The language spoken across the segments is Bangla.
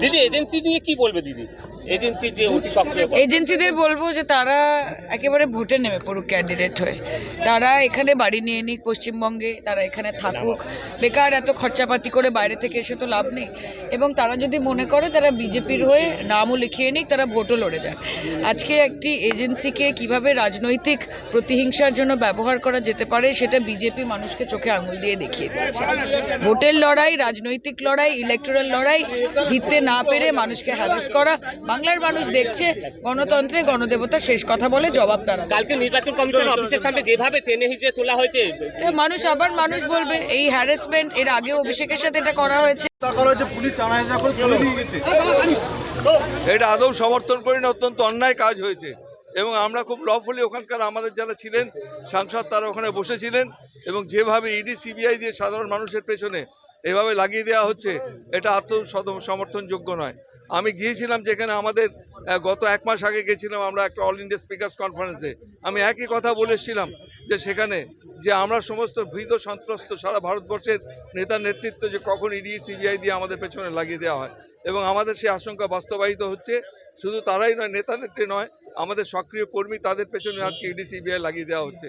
দিদি এজেন্সি নিয়ে কি বলবে দিদি? এজেন্সিদের বলব যে তারা একেবারে ভোটে নেমে পড়ুক ক্যান্ডিডেট হয়ে। তারা এখানে বাড়ি নিয়ে নিক পশ্চিমবঙ্গে, তারা এখানে থাকুক। বেকার এত খরচাপাতি করে বাইরে থেকে এসে তো লাভ নেই। এবং তারা যদি মনে করে তারা বিজেপির হয়ে নামও লিখিয়ে নিক, তারা ভোটও লড়ে যাক। আজকে একটি এজেন্সিকে কীভাবে রাজনৈতিক প্রতিহিংসার জন্য ব্যবহার করা যেতে পারে, সেটা বিজেপি মানুষকে চোখে আঙুল দিয়ে দেখিয়ে দিয়েছে। ভোটের লড়াই, রাজনৈতিক লড়াই ইলেকটোরাল লড়াই, জিততে না পেরে মানুষকে হ্যারাস করা বাংলার মানুষ দেখছে গণতন্ত্রে গণদেবতা শেষ কথা বলে জবাব তারা কালকে নির্বাচন কমিশন অফিসের সামনে যেভাবে ট্রেনে হিজে তোলা হয়েছে তো মানুষ আবার মানুষ বলবে এই হ্যারাসমেন্ট এর আগে অভিষেকের সাথে এটা করা হয়েছে। টানা এটা আদৌ সমর্থন করি না অত্যন্ত অন্যায় কাজ হয়েছে। এবং আমরা খুব লফুলি ওখানকার আমাদের যারা ছিলেন সাংসদ তারা ওখানে বসেছিলেন এবং যেভাবে ইডি সিবিআই দিয়ে সাধারণ মানুষের পেছনে এভাবে লাগিয়ে দেওয়া হচ্ছে এটা আত্ম সমর্থনযোগ্য নয়। আমি গিয়েছিলাম যেখানে আমাদের গত এক মাস আগে গেছিলাম আমরা একটা অল ইন্ডিয়া স্পিকার্স কনফারেন্সে আমি একই কথা বলেছিলাম যে সেখানে যে আমরা সমস্ত ভীত সন্ত্রস্ত সারা ভারতবর্ষের নেতা নেতৃত্ব যে কখন ইডি, সিবিআই দিয়ে আমাদের পেছনে লাগিয়ে দেওয়া হয় এবং আমাদের সেই আশঙ্কা বাস্তবায়িত হচ্ছে শুধু তারাই নয় নেতা নেত্রী নয় আমাদের সক্রিয় কর্মী তাদের পেছনে আজকে ইডি সিবিআই লাগিয়ে দেওয়া হচ্ছে।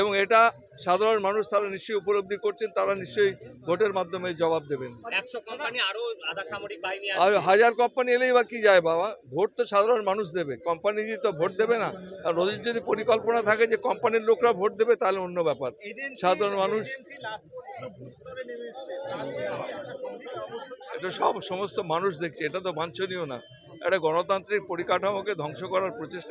এবং এটা সাধারণ মানুষ তারা নিশ্চয়ই উপলব্ধি করছেন তারা নিশ্চয়ই ভোটের মাধ্যমে জবাব দেবেন। আরও হাজার কোম্পানি এলেই বা কি যায় বাবা? ভোট তো সাধারণ মানুষ দেবে কোম্পানি তো ভোট দেবে না আর ওদের যদি পরিকল্পনা থাকে যে কোম্পানির লোকরা ভোট দেবে তাহলে অন্য ব্যাপার। সাধারণ মানুষ এটা সব সমস্ত মানুষ দেখছে এটা তো বাঞ্ছনীয় না। একটা গণতান্ত্রিক পরিকাঠামোকে ধ্বংস করার প্রচেষ্টা